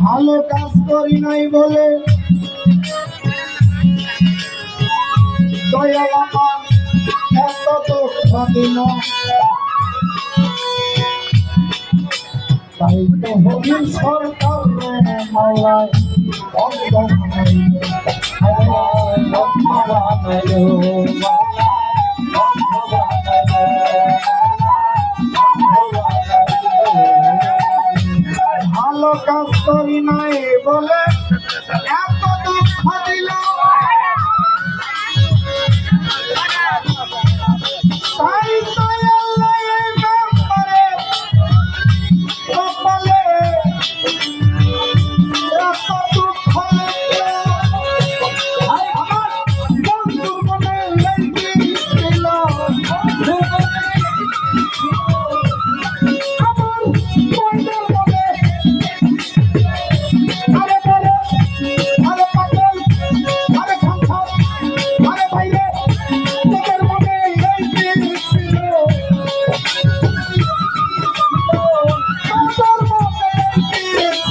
ভালো কাজ করি নাই বলে। সরকার কাজ করি নাই বলে